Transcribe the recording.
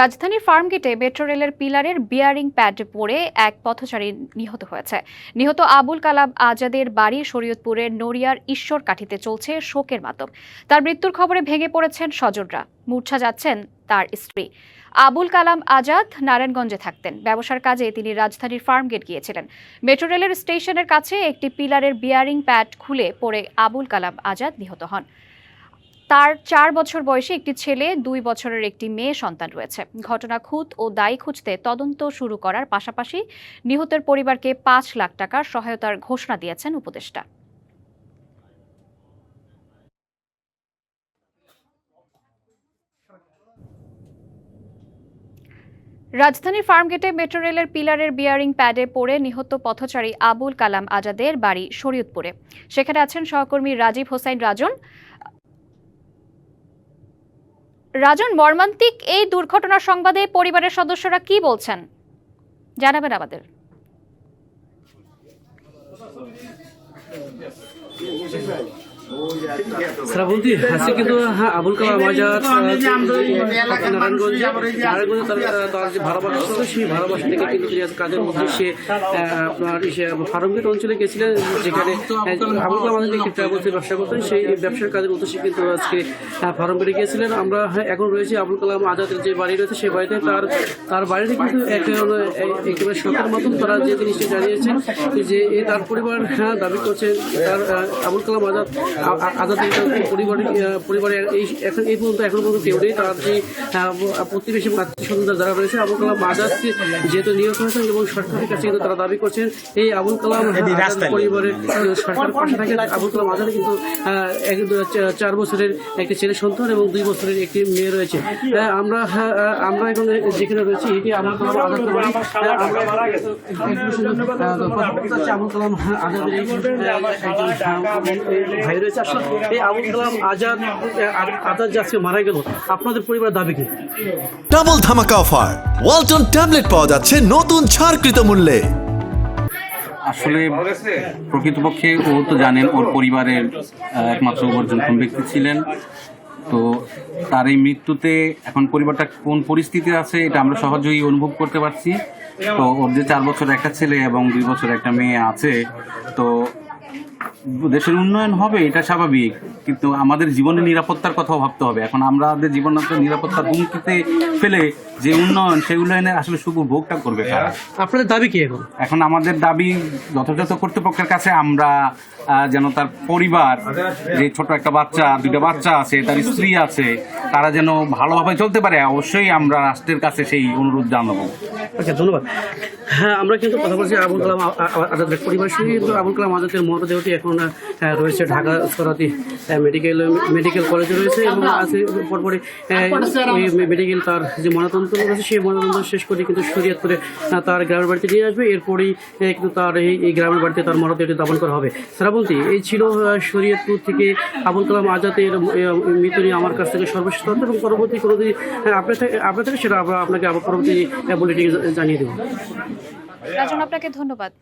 রাজধানীর ফার্মগেটে মেট্রো রেলের পিলারের বিয়ারিং প্যাড পড়ে এক পথচারী নিহত হয়েছে। নিহত আবুল কালাম আজাদের বাড়ি শরীয়তপুরের নড়িয়ার ঈশ্বর কাঠিতে চলছে শোকের মাতম। তার মৃত্যুর খবরে ভেঙে পড়েছেন স্বজনরা। মূর্ছা যাচ্ছেন তার স্ত্রী। আবুল কালাম আজাদ নারায়ণগঞ্জে থাকতেন। ব্যবসার কাজে তিনি রাজধানীর ফার্মগেট গিয়েছিলেন। মেট্রো রেলের স্টেশনের কাছে একটি পিলারের বিয়ারিং প্যাড খুলে পড়ে আবুল কালাম আজাদ নিহত হন। তার চার বছর বয়সী একটি ছেলে, দুই বছরের একটি মেয়ে সন্তান রয়েছে। ঘটনা খুঁত ও দায়ী খুঁজতে তদন্ত শুরু করার পাশাপাশি নিহতের পরিবারকে পাঁচ লাখ টাকার সহায়তার ঘোষণা দিয়েছেন উপদেষ্টা। রাজধানীর ফার্মগেটে মেট্রো রেলের পিলারের বিয়ারিং প্যাডে পড়ে নিহত পথচারী আবুল কালাম আজাদের বাড়ি শরীয়তপুরে। সেখানে আছেন সহকর্মী রাজীব হোসাইন রাজন। রাজন মর্মান্তিক এই দুর্ঘটনার সংবাদে পরিবারের সদস্যরা কি বলছেন? জানাবেন আমাদের। শ্রাবন্তী হাসি কিন্তু হ্যাঁ আবুল কালাম আজাদ নারায়ণগঞ্জ তার তার যে ভালোবাসা ছিল সেই ভালোবাসা থেকে কিন্তু কাজের উদ্দেশ্যে আহ, আপনার ফার্মগেট অঞ্চলে গেছিলেন যেখানে আবুল কালাম আজাদ একটি ট্রাভেলসের ব্যবসা করতেন সেই ব্যবসার কাজের উদ্দেশ্যে কিন্তু আজকে ফার্মগেটে গিয়েছিলেন। আমরা হ্যাঁ, এখন রয়েছি আবুল কালাম আজাদের যে বাড়ি রয়েছে সেই বাড়িতে তার তার বাড়িতে কিন্তু একেবারে শখের মতন তারা যে জিনিসটি জানিয়েছেন যে এ তার পরিবার হ্যাঁ দাবি করছে তার আবুল কালাম আজাদ আ- আ- পরিবারের পরিবারের এই পর্যন্ত এখন পর্যন্ত কেউ নেই। তার যে প্রতিবেশী আত্মীয় যারা রয়েছে আবুল কালাম আজাদকে যেহেতু নিহত হয়েছেন এবং সরকারের কাছে কিন্তু তারা দাবি করছেন এই আবুল কালাম পরিবারের সরকার পাশে থাকে। আবুল কালাম আজাদ কিন্তু চার বছরের একটি ছেলে সন্তান এবং দুই বছরের একটি মেয়ে রয়েছে। আমরা আমরা এখন যেখানে রয়েছি এটি আবুল কালাম আমরা আবুল আজাদের রয়েছে। আসলে এই আবুল কালাম আজাদ আজাদ যে আজকে মারা গেল আপনাদের পরিবার দাবি কি? ডাবল ধামাকা অফার ওয়ালটন ট্যাবলেট পাওয়া যাচ্ছে নতুন ছাড়কৃত মূল্যে। আসলে প্রকৃতপক্ষে ও তো জানেন ওর পরিবারের একমাত্র উপার্জনক্ষম ব্যক্তি ছিলেন। তো তার এই মৃত্যুতে এখন পরিবারটা কোন পরিস্থিতি আছে এটা আমরা সহজেই অনুভব করতে পারছি। তো ওর যে চার বছর একটা ছেলে এবং দুই বছর একটা মেয়ে আছে তো দেশের উন্নয়ন হবে এটা স্বাভাবিক। কিন্তু আমাদের জীবনের নিরাপত্তার কথাও ভাবতে হবে। এখন আমরা আমাদের জীবনের নিরাপত্তার হুমকিতে ফেলে যে উন্নয়ন সেই উন্নয়নের আসলে শুভ ভোগটা করবে কারা? আপনাদের দাবি কি এখন? এখন আমাদের দাবি যথাযথ কর্তৃপক্ষের কাছে আমরা যেন তার পরিবার যে ছোট একটা বাচ্চা দুইটা বাচ্চা আছে তার স্ত্রী আছে তারা যেন ভালোভাবে চলতে পারে অবশ্যই আমরা রাষ্ট্রের কাছে সেই অনুরোধ জানাব। আচ্ছা ধন্যবাদ। হ্যাঁ আমরা কিন্তু কথা বলছি আবুল কালাম আজাদের পরিবার সঙ্গে। কিন্তু আবুল কালাম আজাদের মরদেহটি এখন আহ, রয়েছে ঢাকা সরাতি মেডিকেল মেডিকেল কলেজে রয়েছে এবং আছে পরপরে আহ, ওই মেডিকেল তার যে ময়নাতন্ত্র রয়েছে সেই ময়নাতন্ত্র শেষ করে কিন্তু শরীয়তপুরে তার গ্রামের বাড়িতে নিয়ে আসবে। এরপরেই কিন্তু তার এই এই গ্রামের বাড়িতে তার মরদেহটি দাপন করা হবে। শ্রাবন্তী এই ছিল শরীয়তপুর থেকে আবুল কালাম আজাদের মৃত্যু নিয়ে আমার কাছ থেকে সর্বশেষ তথ্য এবং পরবর্তী কোনো দিন আপনার থেকে আপনার থেকে সেটা আমরা আপনাকে আবার পরবর্তী বুলেটিন জানিয়ে দেবো। রাজন আপনাকে ধন্যবাদ।